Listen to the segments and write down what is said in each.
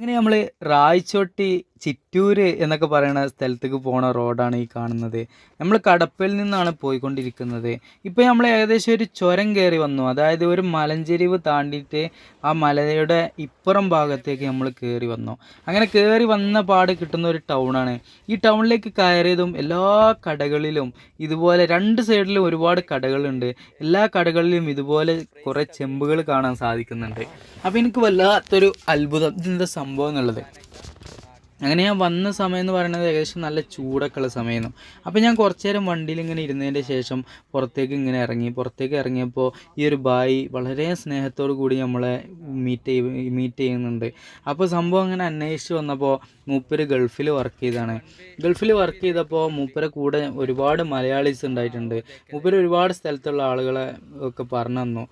അങ്ങനെ നമ്മൾ റായ്ചോട്ടി ചിറ്റൂര് എന്നൊക്കെ പറയുന്ന സ്ഥലത്തേക്ക് പോണ റോഡാണ് ഈ കാണുന്നത്. നമ്മൾ കടപ്പയിൽ നിന്നാണ് പോയിക്കൊണ്ടിരിക്കുന്നത്. ഇപ്പോൾ നമ്മൾ ഏകദേശം ഒരു ചുരം കയറി വന്നു. അതായത് ഒരു മലഞ്ചെരിവ് താണ്ടിയിട്ട് ആ മലയുടെ ഇപ്പുറം ഭാഗത്തേക്ക് നമ്മൾ കയറി വന്നു. അങ്ങനെ കയറി വന്ന പാട് കിട്ടുന്ന ഒരു ടൗണാണ് ഈ ടൗണിലേക്ക് കയറിയതും എല്ലാ കടകളിലും ഇതുപോലെ രണ്ട് സൈഡിലും ഒരുപാട് കടകളുണ്ട്. എല്ലാ കടകളിലും ഇതുപോലെ കുറേ ചെമ്പുകൾ കാണാൻ സാധിക്കുന്നുണ്ട്. അപ്പോൾ എനിക്ക് വല്ലാത്തൊരു അത്ഭുതം. ഇതിന്റെ സംഭവം എന്നുള്ളത്? അങ്ങനെ ഞാൻ വന്ന സമയം എന്ന് പറയുന്നത് ഏകദേശം നല്ല ചൂടൊക്കെ ഉള്ള സമയമായിരുന്നു. അപ്പോൾ ഞാൻ കുറച്ച് നേരം വണ്ടിയിൽ ഇങ്ങനെ ഇരുന്നതിന്റെ ശേഷം പുറത്തേക്ക് ഇങ്ങനെ ഇറങ്ങി പുറത്തേക്ക് ഇറങ്ങിയപ്പോൾ ഈ ഒരു ബായി വളരെ സ്നേഹത്തോടു കൂടി നമ്മളെ മീറ്റ് ചെയ്യ മീറ്റ് ചെയ്യുന്നുണ്ട്. അപ്പോൾ സംഭവം അങ്ങനെ അന്വേഷിച്ച് വന്നപ്പോൾ മൂപ്പര് ഗൾഫിൽ വർക്ക് ചെയ്താണ്. ഗൾഫിൽ വർക്ക് ചെയ്തപ്പോൾ മൂപ്പരെ കൂടെ ഒരുപാട് മലയാളീസ് ഉണ്ടായിട്ടുണ്ട്. മൂപ്പര് ഒരുപാട് സ്ഥലത്തുള്ള ആളുകളെ ഒക്കെ പറഞ്ഞു തന്നു.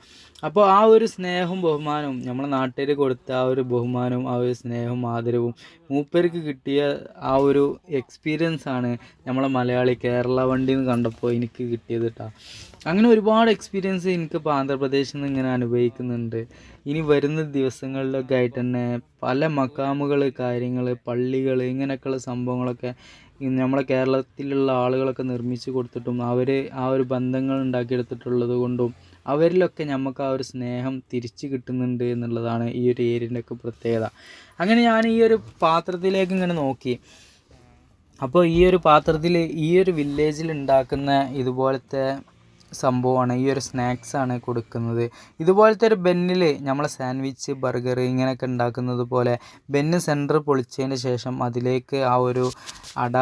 അപ്പോൾ ആ ഒരു സ്നേഹവും ബഹുമാനവും നമ്മളെ നാട്ടിൽ കൊടുത്ത ആ ഒരു ബഹുമാനവും ആ ഒരു സ്നേഹവും ആദരവും മൂപ്പർക്ക് കിട്ടിയ ആ ഒരു എക്സ്പീരിയൻസ് ആണ് നമ്മളെ മലയാളി കേരള വണ്ടി എന്ന് കണ്ടപ്പോൾ എനിക്ക് കിട്ടിയത് കേട്ടോ അങ്ങനെ ഒരുപാട് എക്സ്പീരിയൻസ് എനിക്കിപ്പോൾ ആന്ധ്രാപ്രദേശിൽ നിന്ന് ഇങ്ങനെ അനുഭവിക്കുന്നുണ്ട്. ഇനി വരുന്ന ദിവസങ്ങളിലൊക്കെ ആയിട്ട് തന്നെ പല മക്കാമുകൾ കാര്യങ്ങൾ പള്ളികൾ ഇങ്ങനെയൊക്കെയുള്ള സംഭവങ്ങളൊക്കെ നമ്മളെ കേരളത്തിലുള്ള ആളുകളൊക്കെ നിർമ്മിച്ച് കൊടുത്തിട്ടും അവർ ആ ഒരു ബന്ധങ്ങൾ ഉണ്ടാക്കിയെടുത്തിട്ടുള്ളത് കൊണ്ടും അവരിലൊക്കെ നമുക്ക് ആ ഒരു സ്നേഹം തിരിച്ചു കിട്ടുന്നുണ്ട് എന്നുള്ളതാണ് ഈ ഒരു ഏരിയന്റെ ഒക്കെ പ്രത്യേകത. അങ്ങനെ ഞാൻ ഈ ഒരു പാത്രത്തിലേക്ക് ഇങ്ങനെ നോക്കി. അപ്പോൾ ഈ ഒരു പാത്രത്തിൽ ഈ ഒരു വില്ലേജിൽ ഉണ്ടാക്കുന്ന ഇതുപോലത്തെ സംഭവമാണ് ഈ ഒരു സ്നാക്സാണ് കൊടുക്കുന്നത്. ഇതുപോലത്തെ ഒരു ബെന്നിൽ നമ്മൾ സാൻഡ്വിച്ച് ബർഗർ ഇങ്ങനെയൊക്കെ ഉണ്ടാക്കുന്നത് പോലെ ബെന്ന് സെന്റർ പൊളിച്ചതിന് ശേഷം അതിലേക്ക് ആ ഒരു അട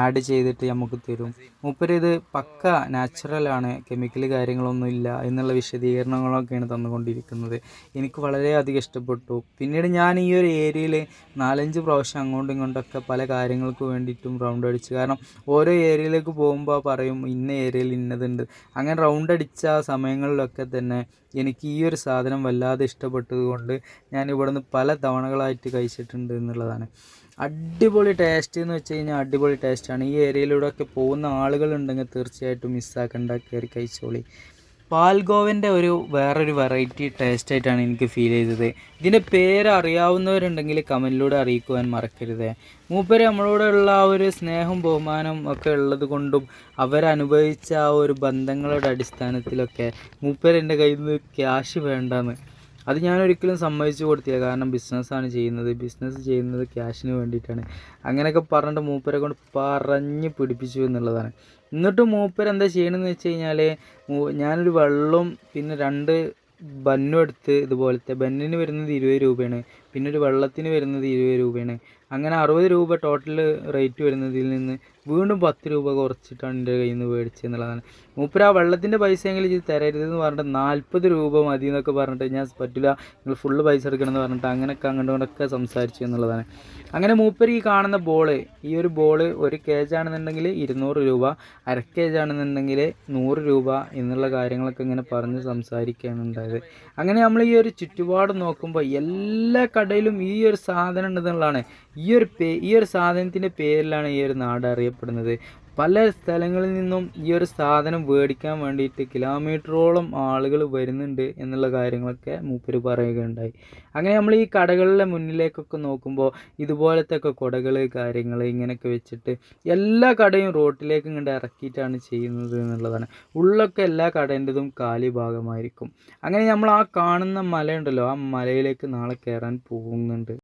ആഡ് ചെയ്തിട്ട് നമുക്ക് തരും. മൂപ്പര് ഇത് പക്ക നാച്ചുറലാണ് കെമിക്കൽ കാര്യങ്ങളൊന്നും ഇല്ല എന്നുള്ള വിശദീകരണങ്ങളൊക്കെയാണ് തന്നുകൊണ്ടിരിക്കുന്നത്. എനിക്ക് വളരെയധികം ഇഷ്ടപ്പെട്ടു. പിന്നീട് ഞാൻ ഈ ഒരു ഏരിയയിൽ നാലഞ്ച് പ്രാവശ്യം അങ്ങോട്ടും ഇങ്ങോട്ടൊക്കെ പല കാര്യങ്ങൾക്ക് വേണ്ടിയിട്ടും റൗണ്ട് അടിച്ചു. കാരണം ഓരോ ഏരിയയിലേക്ക് പോകുമ്പോൾ പറയും ഇന്ന ഏരിയയിൽ ഇന്നതുണ്ട്. റൗണ്ട് അടിച്ച സമയങ്ങളിലൊക്കെ തന്നെ എനിക്ക് ഈ ഒരു സാധനം വല്ലാതെ ഇഷ്ടപ്പെട്ടത് കൊണ്ട് ഞാൻ ഇവിടുന്ന് പല തവണകളായിട്ട് കഴിച്ചിട്ടുണ്ട് എന്നുള്ളതാണ്. അടിപൊളി ടേസ്റ്റ് എന്ന് വെച്ച് കഴിഞ്ഞാൽ അടിപൊളി ടേസ്റ്റാണ് ഈ ഏരിയയിലൂടെ ഒക്കെ പോകുന്ന ആളുകളുണ്ടെങ്കിൽ തീർച്ചയായിട്ടും മിസ്സാക്കണ്ട കയറി കഴിച്ചോളി. പാൽഗോവന്റെ ഒരു വേറൊരു വെറൈറ്റി ടേസ്റ്റ് ആയിട്ടാണ് എനിക്ക് ഫീൽ ചെയ്തത്. ഇതിന്റെ പേര് അറിയാവുന്നവരുണ്ടെങ്കിൽ കമന്റിലൂടെ അറിയിക്കുവാൻ മറക്കരുത്. മൂപ്പര് നമ്മളോടുള്ള ആ ഒരു സ്നേഹം ബഹുമാനം ഒക്കെ ഉള്ളത് കൊണ്ടും അവരനുഭവിച്ച ആ ഒരു ബന്ധങ്ങളുടെ അടിസ്ഥാനത്തിലൊക്കെ മൂപ്പര് എന്റെ കയ്യിൽ നിന്ന് ക്യാഷ് വേണ്ടെന്ന് അത് ഞാൻ ഒരിക്കലും സമ്മതിച്ചു കൊടുത്തില്ല. കാരണം ബിസിനസ്സാണ് ചെയ്യുന്നത്. ബിസിനസ് ചെയ്യുന്നത് ക്യാഷിന് വേണ്ടിയിട്ടാണ്. അങ്ങനെയൊക്കെ പറഞ്ഞിട്ട് മൂപ്പരെ കൊണ്ട് പറഞ്ഞ് പിടിപ്പിച്ചു എന്നുള്ളതാണ്. എന്നിട്ട് മൂപ്പർ എന്താ ചെയ്യണമെന്ന് വെച്ച് കഴിഞ്ഞാൽ ഞാനൊരു വെള്ളവും പിന്നെ രണ്ട് ബന്നും എടുത്ത് ഇതുപോലത്തെ ബന്നിന് വരുന്നത് ഇരുപത് രൂപയാണ്. പിന്നെ ഒരു വെള്ളത്തിന് വരുന്നത് ഇരുപത് രൂപയാണ്. അങ്ങനെ അറുപത് രൂപ ടോട്ടൽ റേറ്റ് വരുന്നതിൽ നിന്ന് വീണ്ടും പത്ത് രൂപ കുറച്ചിട്ടാണ് എന്റെ കയ്യിൽ നിന്ന് മേടിച്ചത് എന്നുള്ളതാണ്. മൂപ്പര് ആ വെള്ളത്തിന്റെ പൈസ എങ്കിലും ഇത് തരരുതെന്ന് പറഞ്ഞിട്ട് നാൽപ്പത് രൂപ മതി എന്നൊക്കെ പറഞ്ഞിട്ട് ഞാൻ പറ്റില്ല നിങ്ങൾ ഫുള്ള് പൈസ എടുക്കണമെന്ന് പറഞ്ഞിട്ട് അങ്ങനെയൊക്കെ അങ്ങോട്ടും കൊണ്ടൊക്കെ സംസാരിച്ചു എന്നുള്ളതാണ്. അങ്ങനെ മൂപ്പര് ഈ കാണുന്ന ബോൾ ഈ ഒരു ബോൾ ഒരു കേജ് ആണെന്നുണ്ടെങ്കിൽ ഇരുന്നൂറ് രൂപ അര കേജ് ആണെന്നുണ്ടെങ്കിൽ നൂറ് രൂപ എന്നുള്ള കാര്യങ്ങളൊക്കെ ഇങ്ങനെ പറഞ്ഞ് സംസാരിക്കുകയാണ് ഉണ്ടായത്. അങ്ങനെ നമ്മൾ ഈ ഒരു ചുറ്റുപാട് നോക്കുമ്പോൾ എല്ലാ കടയിലും ഈ ഒരു സാധനം ഉണ്ടെന്നുള്ളതാണ്. ഈ ഒരു പേ ഈ ഒരു സാധനത്തിന്റെ പേരിലാണ് ഈ ഒരു നാട് അറിയപ്പെടുന്നത്. പല സ്ഥലങ്ങളിൽ നിന്നും ഈ ഒരു സാധനം മേടിക്കാൻ വേണ്ടിയിട്ട് കിലോമീറ്ററോളം ആളുകൾ വരുന്നുണ്ട് എന്നുള്ള കാര്യങ്ങളൊക്കെ മൂപ്പര് പറയുകയുണ്ടായി. അങ്ങനെ നമ്മൾ ഈ കടകളിലെ മുന്നിലേക്കൊക്കെ നോക്കുമ്പോൾ ഇതുപോലത്തെ ഒക്കെ കുടകൾ കാര്യങ്ങൾ ഇങ്ങനെയൊക്കെ വെച്ചിട്ട് എല്ലാ കടയും റോട്ടിലേക്ക് ഇങ്ങോട്ട് ഇറക്കിയിട്ടാണ് ചെയ്യുന്നത് എന്നുള്ളതാണ്. ഉള്ളൊക്കെ എല്ലാ കടേന്റെതും കാലി ഭാഗമായിരിക്കും. അങ്ങനെ നമ്മൾ ആ കാണുന്ന മലയുണ്ടല്ലോ ആ മലയിലേക്ക് നാളെ കയറാൻ പോകുന്നുണ്ട്.